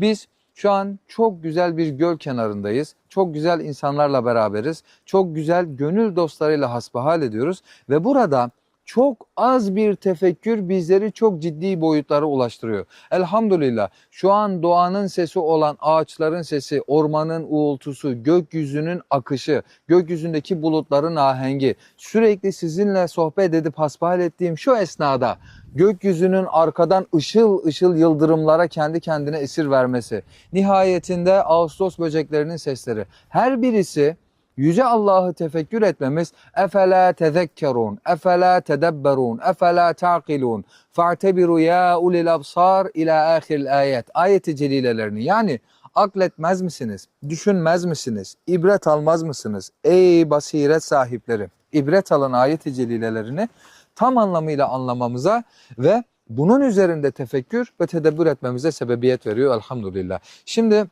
Biz şu an çok güzel bir göl kenarındayız. Çok güzel insanlarla beraberiz. Çok güzel gönül dostlarıyla hasbihal ediyoruz. Ve burada çok az bir tefekkür bizleri çok ciddi boyutlara ulaştırıyor. Elhamdülillah şu an doğanın sesi olan ağaçların sesi, ormanın uğultusu, gökyüzünün akışı, gökyüzündeki bulutların ahengi, sürekli sizinle sohbet edip hasbihal ettiğim şu esnada gökyüzünün arkadan ışıl ışıl yıldırımlara kendi kendine esir vermesi, nihayetinde Ağustos böceklerinin sesleri, her birisi Yüce Allah'ı tefekkür etmemiz efela tezekkerun, efela tedebberun, efela ta'kilun, fa'tebiru ya ulil absar ila ahiril ayet. Ayeti celilelerini yani akletmez misiniz? Düşünmez misiniz? İbret almaz mısınız? Ey basiret sahipleri! İbret alın ayeti celilelerini tam anlamıyla anlamamıza ve bunun üzerinde tefekkür ve tedebbür etmemize sebebiyet veriyor elhamdülillah. Şimdi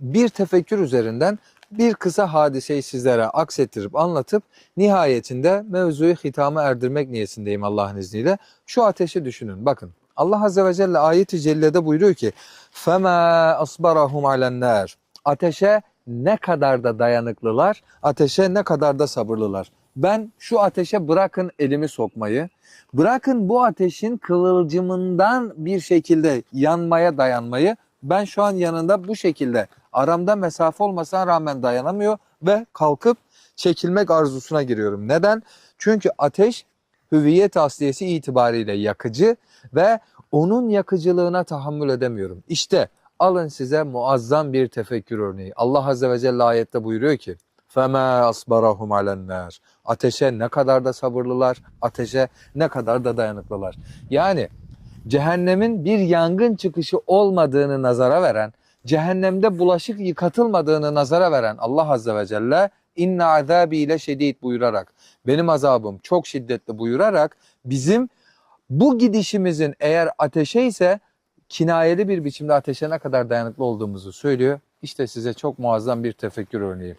bir tefekkür üzerinden bir kısa hadiseyi sizlere aksettirip anlatıp nihayetinde mevzuyu hitama erdirmek niyetindeyim Allah'ın izniyle. Şu ateşi düşünün bakın. Allah Azze ve Celle ayeti cellede buyuruyor ki فَمَا أَصْبَرَهُمْ عَلَى النَّارِ Ateşe ne kadar da dayanıklılar, ateşe ne kadar da sabırlılar. Ben şu ateşe bırakın elimi sokmayı, bırakın bu ateşin kıvılcımından bir şekilde yanmaya dayanmayı. Ben şu an yanında bu şekilde aramda mesafe olmasına rağmen dayanamıyor ve kalkıp çekilmek arzusuna giriyorum. Neden? Çünkü ateş hüviyet asliyesi itibariyle yakıcı ve onun yakıcılığına tahammül edemiyorum. İşte alın size muazzam bir tefekkür örneği. Allah Azze ve Celle ayette buyuruyor ki فَمَا أَصْبَرَهُمْ عَلَى النَّارِ Ateşe ne kadar da sabırlılar, ateşe ne kadar da dayanıklılar. Yani cehennemin bir yangın çıkışı olmadığını nazara veren, cehennemde bulaşık yıkatılmadığını nazara veren Allah Azze ve Celle inna azabi ile şedid buyurarak, benim azabım çok şiddetli buyurarak bizim bu gidişimizin eğer ateşe ise kinayeli bir biçimde ateşe ne kadar dayanıklı olduğumuzu söylüyor. İşte size çok muazzam bir tefekkür örneği.